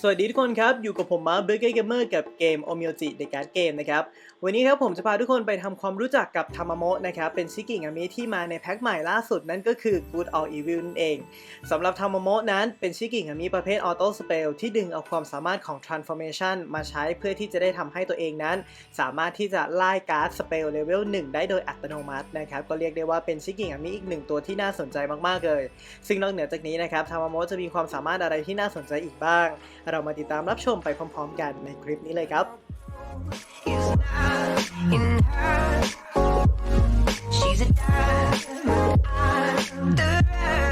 สวัสดีทุกคนครับ อยู่กับผมมาเบอร์เกอร์เกมเมอร์กับเกมโอมิโอจิเดการ์ดเกมนะครับ วันนี้ครับผมจะพาทุกคนไปทำความรู้จักกับทามาโมะนะครับ เป็นชิกิงามิที่มาในแพ็คใหม่ล่าสุดนั่นก็คือ Good or Evil นั่นเองสำหรับทามาโมะนั้นเป็นชิกิงามิประเภทออโต้สเปลที่ดึงเอาความสามารถของ Transformation มาใช้เพื่อที่จะได้ทำให้ตัวเองนั้น สามารถที่จะไล่การ์ดสเปลเลเวล1ได้โดยอัตโนมัตินะครับก็เรียกได้ว่าเป็นชิกิงามิอีกหนึ่งตัวที่น่าสนใจมากๆเลย ซึ่งนอกเหนือจากนี้นะครับทามาโมะจะมีความสามารถอะไรที่น่าสนใจอีกบ้างเรามาติดตามรับชมไปพร้อม ๆ กันในคลิปนี้เลยครับ She's a diamond under her.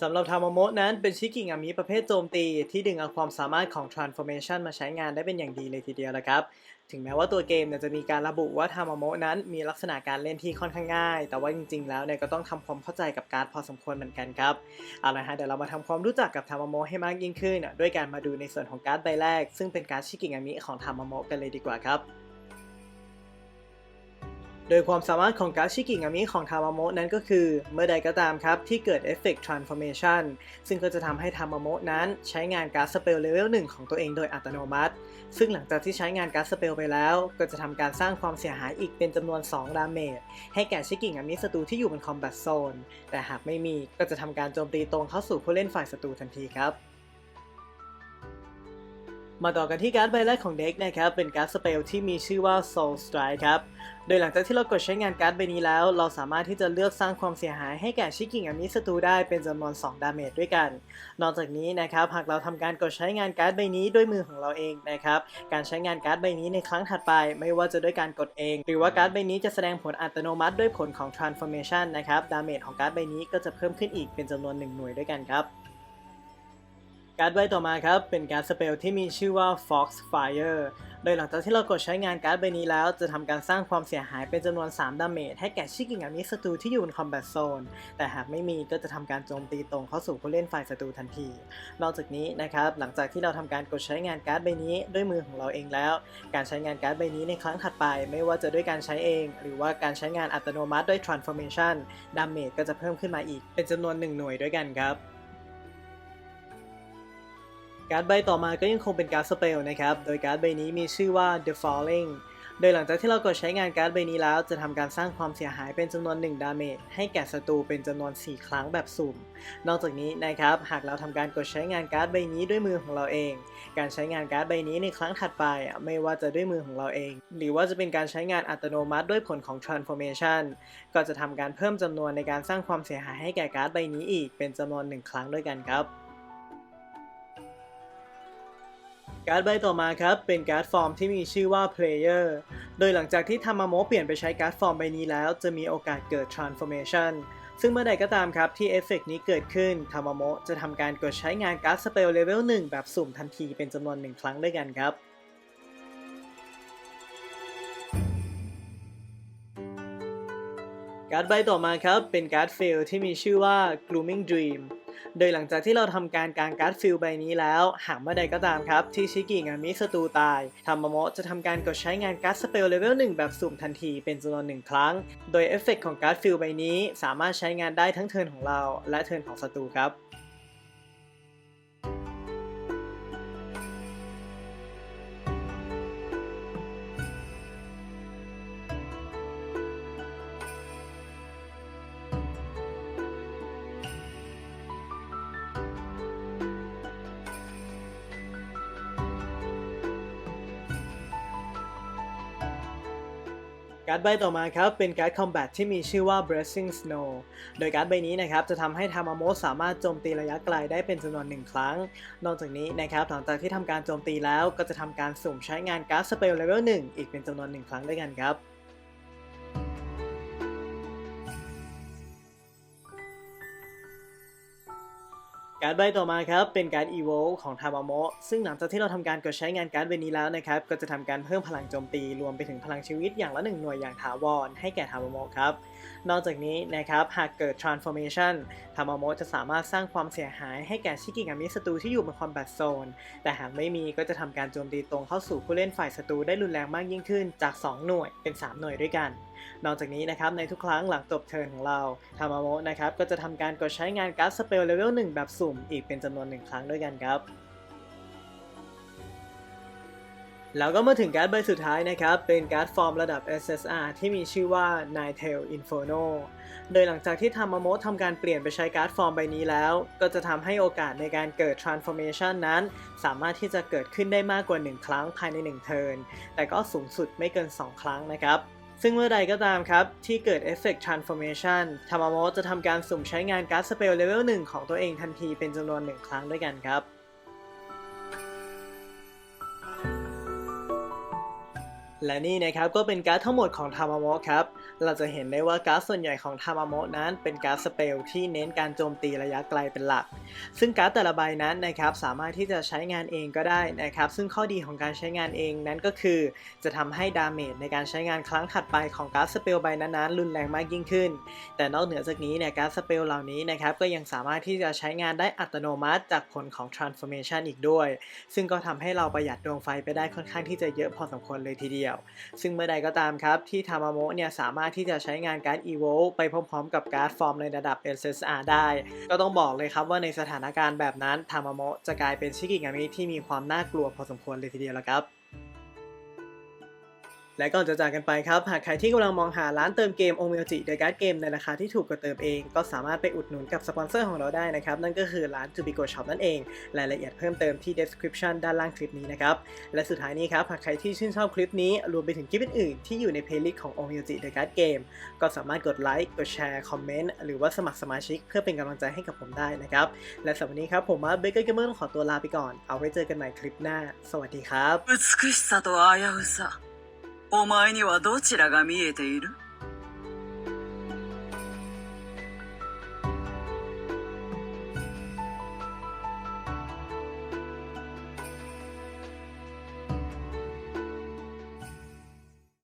สำหรับทามโมะนั้นเป็นชิกิงามิประเภทโจมตีที่ดึงเอาความสามารถของ Transformation มาใช้งานได้เป็นอย่างดีเลยทีเดียวละครับ ถึงแม้ว่าตัวเกมเนี่ยจะมีการระบุว่าทามาโมะนั้นมีลักษณะการเล่นที่ค่อนข้างง่าย แต่ว่าจริงๆ แล้วเนี่ยก็ต้องทำความเข้าใจกับการ์ดพอสมควรเหมือนกันครับเอาละฮะเดี๋ยวเรามาทำความรู้จักกับทามาโมะให้มากยิ่งขึ้น ด้วยการมาดูในส่วนของการ์ดใบแรก ซึ่งเป็นการ์ดชิกิงามิของทามาโมะกันเลยดีกว่าครับ โดยความสามารถของการชิกิงามิของทามาโมะนั้นก็คือ เมื่อใดก็ตามครับ ที่เกิดเอฟเฟกต์ transformation ซึ่งก็จะทำให้ทามาโมะนั้นใช้งานการสเปลเลเวล1ของตัวเองโดยอัตโนมัติ ซึ่งหลังจากที่ใช้งานการสเปลไปแล้ว ก็จะทำการสร้างความเสียหายอีกเป็นจำนวน 2 ดาเมจให้แก่ชิกิงามิศัตรูที่อยู่บนคอมแบทโซนแต่หากไม่มีก็จะทำการโจมตีตรงเข้าสู่ผู้เล่นฝ่ายศัตรูทันทีครับ มาต่อกันที่การ์ดใบแรกของเด็กนะครับ เป็นการ์ดสเปลที่มีชื่อว่า Soul Strike ครับ โดยหลังจากที่เรากดใช้งานการ์ดใบนี้แล้ว เราสามารถที่จะเลือกสร้างความเสียหายให้แก่ชิกิงอามิศัตรูได้เป็นจำนวน 2 ดาเมจด้วยกัน นอกจากนี้นะครับหากเราทำการกดใช้งานการ์ดใบนี้ด้วยมือของเราเองนะครับ การใช้งานการ์ดใบนี้ในครั้งถัดไป ไม่ว่าจะด้วยการกดเอง หรือว่าการ์ดใบนี้จะแสดงผลอัตโนมัติด้วยผลของ transformation นะครับ ดาเมจของการ์ดใบนี้ก็จะเพิ่มขึ้นอีกเป็นจำนวน 1 หน่วยด้วยกันครับ การ์ดใบต่อมาครับ เป็นการ์ดสเปลที่มีชื่อว่า Fox Fire โดยหลังจากที่เรากดใช้งานการ์ดใบนี้แล้ว จะทำการสร้างความเสียหายเป็นจำนวน 3 ดาเมจให้แก่ชิกิงามิศัตรูที่อยู่ในคอมแบทโซน แต่หากไม่มีก็จะทำการโจมตีตรงเข้าสู่ผู้เล่นฝ่ายศัตรูทันที นอกจากนี้นะครับ หลังจากที่เราทำการกดใช้งานการ์ดใบนี้ด้วยมือของเราเองแล้ว การใช้งานการ์ดใบนี้ในครั้งถัดไป ไม่ว่าจะด้วยการใช้เอง หรือว่าการใช้งานอัตโนมัติด้วย transformation ดาเมจก็จะเพิ่มขึ้นมาอีก เป็นจำนวน 1 หน่วยด้วยกันครับ การ์ดใบต่อมาก็ยังคงเป็นการ์ดสเปลนะครับ โดยการ์ดใบนี้มีชื่อว่า The Falling โดยหลังจากที่เรากดใช้งานการ์ดใบนี้แล้ว จะทำการสร้างความเสียหายเป็นจำนวน 1 ดาเมจให้แก่ศัตรูเป็นจำนวน 4 ครั้งแบบสุ่ม นอกจากนี้นะครับ หากเราทำการกดใช้งานการ์ดใบนี้ด้วยมือของเราเอง การใช้งานการ์ดใบนี้ในครั้งถัดไปอะไม่ว่าจะด้วยมือของเราเอง หรือว่าจะเป็นการใช้งานอัตโนมัติด้วยผลของ transformation ก็จะทำการเพิ่มจำนวนในการสร้างความเสียหายให้แก่การ์ดใบนี้อีกเป็นจำนวน 1 ครั้งด้วยกันครับ การ์ดใบต่อมาครับ เป็นการ์ดฟอร์มที่มีชื่อว่า Player โดยหลังจากที่ทามาโมะเปลี่ยนไปใช้การ์ดฟอร์มใบนี้แล้ว จะมีโอกาสเกิด Transformation ซึ่งเมื่อใดก็ตามครับที่เอฟเฟกต์นี้เกิดขึ้นทามาโมะจะทำการกดใช้งานการ์ดสเปลเลเวล1แบบสุ่มทันทีเป็นจำนวน1ครั้งด้วยกันครับการ์ดใบต่อมาครับ เป็นการ์ดเฟลที่มีชื่อว่า Glooming Dream โดยหลังจากที่เราทำการกางการ์ดฟิลใบนี้แล้ว หากเมื่อใดก็ตามครับ ที่ชิกิงามิศัตรูตายทามาโมะจะทำการกดใช้งานการ์ดสเปลเลเวล1แบบสุ่มทันทีเป็นจำนวนหนึ่งครั้ง โดยเอฟเฟกของการ์ดฟิลใบนี้สามารถใช้งานได้ทั้งเทิร์นของเราและเทิร์นของศัตรูครับ การ์ดใบต่อมาครับเป็นการ์ดคอมแบทที่มีชื่อว่า Blessing Snow โดยการ์ดใบนี้นะครับจะทำให้ทามาโมะสามารถโจมตีระยะไกลได้เป็นจำนวนหนึ่งครั้ง นอกจากนี้นะครับหลังจากที่ทำการโจมตีแล้วก็จะทำการสุ่มใช้งานการ์ดสเปลเลเวล1อีกเป็นจำนวนหนึ่งครั้งด้วยกันครับ การ์ดใบต่อมาครับเป็นการ์ด Evoke ของทามาโมะซึ่งหลังจากที่เราทำการกดใช้งานการ์ดใบนี้แล้วนะครับก็จะทำการเพิ่มพลังโจมตีรวมไปถึงพลังชีวิตอย่างละหนึ่งหน่วยอย่างถาวรให้แก่ทามาโมะครับ นอกจากนี้นะครับหากเกิด transformation ทามาโมจะสามารถสร้างความเสียหายให้แก่ชิกิงามิศัตรูที่อยู่บนคอมแบทโซน แต่หากไม่มีก็จะทำการโจมตีตรงเข้าสู่ผู้เล่นฝ่ายศัตรูได้รุนแรงมากยิ่งขึ้นจาก 2 หน่วยเป็น 3 หน่วยด้วยกัน นอกจากนี้นะครับในทุกครั้งหลังจบเทิร์นของเราทามาโมนะครับก็จะทำการกดใช้งานการ์ดสเปลเลเวล1แบบสุ่มอีกเป็นจำนวนหนึ่งครั้งด้วยกันครับ แล้วก็มาถึงการ์ดใบสุดท้ายนะครับ เป็นการ์ดฟอร์มระดับ SSR ที่มีชื่อว่า Ninetail Inferno โดยหลังจากที่ทามาโมะทำการเปลี่ยนไปใช้การ์ดฟอร์มใบนี้แล้ว ก็จะทำให้โอกาสในการเกิด Transformation นั้น สามารถที่จะเกิดขึ้นได้มากกว่า 1 ครั้งภายใน 1 เทิร์น แต่ก็สูงสุดไม่เกิน 2 ครั้งนะครับซึ่งเมื่อใดก็ตามครับ ที่เกิด Effect Transformation ทามาโมจะทำการสุ่มใช้งานการ์ดสเปลเลเวล1ของตัวเองทันทีเป็นจำนวน 1 ครั้งด้วยกันครับ และนี่นะครับก็เป็นการ์ดทั้งหมดของทามาโมะครับ เราจะเห็นได้ว่าการ์ดส่วนใหญ่ของทามาโมะนั้นเป็นการ์ดสเปลที่เน้นการโจมตีระยะไกลเป็นหลัก ซึ่งการ์ดแต่ละใบนั้นนะครับสามารถที่จะใช้งานเองก็ได้นะครับ ซึ่งข้อดีของการใช้งานเองนั้นก็คือ จะทำให้ดาเมจในการใช้งานครั้งถัดไปของการ์ดสเปลใบนั้นๆรุนแรงมากยิ่งขึ้น แต่นอกเหนือจากนี้เนี่ยการ์ดสเปลเหล่านี้นะครับก็ยังสามารถที่จะใช้งานได้อัตโนมัติจากผลของ transformation อีกด้วย ซึ่งก็ทำให้เราประหยัดดวงไฟไปได้ค่อนข้างที่จะเยอะพอสมควรเลยทีเดียวซึ่งเมื่อใดก็ตามครับ ที่ทามาโมะเนี่ยสามารถที่จะใช้งานการ์ด Evoke ไปพร้อมๆ กับการ์ดฟอร์มในระดับ SSR ได้ ก็ต้องบอกเลยครับว่าในสถานการณ์แบบนั้นทามาโมะจะกลายเป็นชิกิงามิที่มีความน่ากลัวพอสมควรเลยทีเดียวละครับ และก่อนจะจากกันไปครับ หากใครที่กำลังมองหาร้านเติมเกมโอเมจิเดอะการ์ดเกมในราคาที่ถูกกว่าเติมเอง ก็สามารถไปอุดหนุนกับสปอนเซอร์ของเราได้นะครับ นั่นก็คือร้านจูบิโกช็อปนั่นเอง รายละเอียดเพิ่มเติมที่ description ด้านล่างคลิปนี้นะครับ และสุดท้ายนี้ครับ หากใครที่ชื่นชอบคลิปนี้ รวมไปถึงคลิปอื่นๆ ที่อยู่ในเพลย์ลิสต์ของโอเมจิเดอะการ์ดเกมก็สามารถกดไลค์กดแชร์คอมเมนต์หรือว่าสมัครสมาชิก เพื่อเป็นกำลังใจให้กับผมได้นะครับและสำหรับวันนี้ครับผมมาเบเกอร์เกมเมอร์ขอตัวลาไปก่อนเอาไว้เจอกันใหม่คลิปหน้า สวัสดีครับ お前にはどちらが見えている？